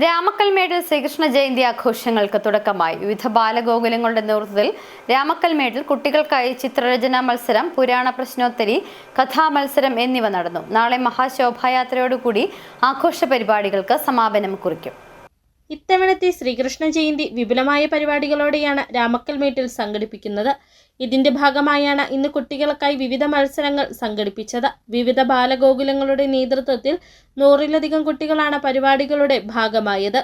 രാമക്കൽമേടിൽ ശ്രീകൃഷ്ണ ജയന്തി ആഘോഷങ്ങൾക്ക് തുടക്കമായി. വിവിധ ബാലഗോകുലങ്ങളുടെ നേതൃത്വത്തിൽ രാമക്കൽമേട്ടിൽ കുട്ടികൾക്കായി ചിത്രരചനാ മത്സരം പുരാണ പ്രശ്നോത്തരി കഥാമത്സരം എന്നിവ നടന്നു. നാളെ മഹാശോഭായാത്രയോടുകൂടി ആഘോഷ പരിപാടികൾക്ക് സമാപനം കുറിക്കും. ഇത്തവണത്തെ ശ്രീകൃഷ്ണ ജയന്തി വിപുലമായ പരിപാടികളോടെയാണ് രാമക്കൽ രാമക്കൽമേട്ടിൽ സംഘടിപ്പിക്കുന്നത്. ഇതിന്റെ ഭാഗമായാണ് ഇന്ന് കുട്ടികൾക്കായി വിവിധ മത്സരങ്ങൾ സംഘടിപ്പിച്ചത്. വിവിധ ബാലഗോകുലങ്ങളുടെ നേതൃത്വത്തിൽ നൂറിലധികം കുട്ടികളാണ് പരിപാടികളുടെ ഭാഗമായത്.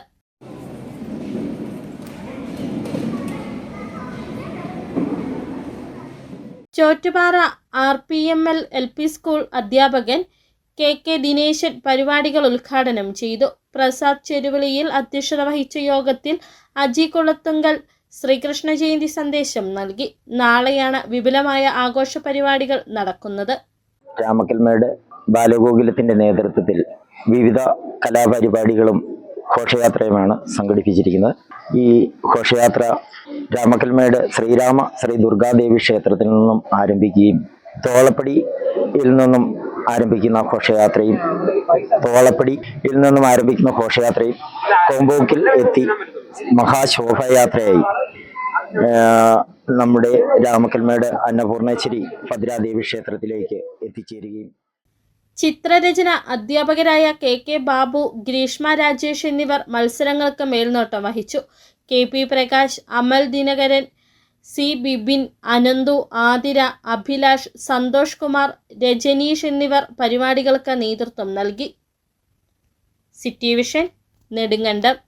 Chottupara R P M L L P school അധ്യാപകൻ കെ കെ ദിനേശൻ പരിപാടികൾ ഉദ്ഘാടനം ചെയ്തു. പ്രസാദ് ചെരുവിളിയിൽ അധ്യക്ഷത വഹിച്ച യോഗത്തിൽ അജി കുളത്തുങ്കൽ ശ്രീകൃഷ്ണ ജയന്തി സന്ദേശം നൽകി. നാളെയാണ് വിപുലമായ ആഘോഷ പരിപാടികൾ നടക്കുന്നത്. രാമക്കൽമേട് ബാലഗോകുലത്തിന്റെ നേതൃത്വത്തിൽ വിവിധ കലാപരിപാടികളും ഘോഷയാത്രയുമാണ് സംഘടിപ്പിച്ചിരിക്കുന്നത്. ഈ ഘോഷയാത്ര രാമക്കൽമേട് ശ്രീരാമ ശ്രീ ദുർഗാദേവി ക്ഷേത്രത്തിൽ നിന്നും ആരംഭിക്കുകയും തോളപ്പടിയിൽ നിന്നും ആരംഭിക്കുന്ന ഘോഷയാത്രയും തോളപ്പടിയിൽ നിന്നും ആരംഭിക്കുന്ന ഘോഷയാത്രയും കോമ്പോക്കിൽ എത്തി മഹാശോഭയാത്രയായി. നമ്മുടെ രാമക്കൽമേട് അന്നപൂർണേശ്വരി ഭദ്രാദേവി ക്ഷേത്രത്തിലേക്ക് എത്തിച്ചേരുകയും ചിത്രരചന അധ്യാപകരായ കെ കെ ബാബു ഗ്രീഷ്മ രാജേഷ് എന്നിവർ മത്സരങ്ങൾക്ക് മേൽനോട്ടം വഹിച്ചു. K P Prakash Amal Dinakaran C. Bibin Ananthu Athira Abhilash Santhosh Kumar Rajaneesh എന്നിവർ പരിപാടികൾക്ക് നേതൃത്വം നൽകി. City vision Nedumkandam.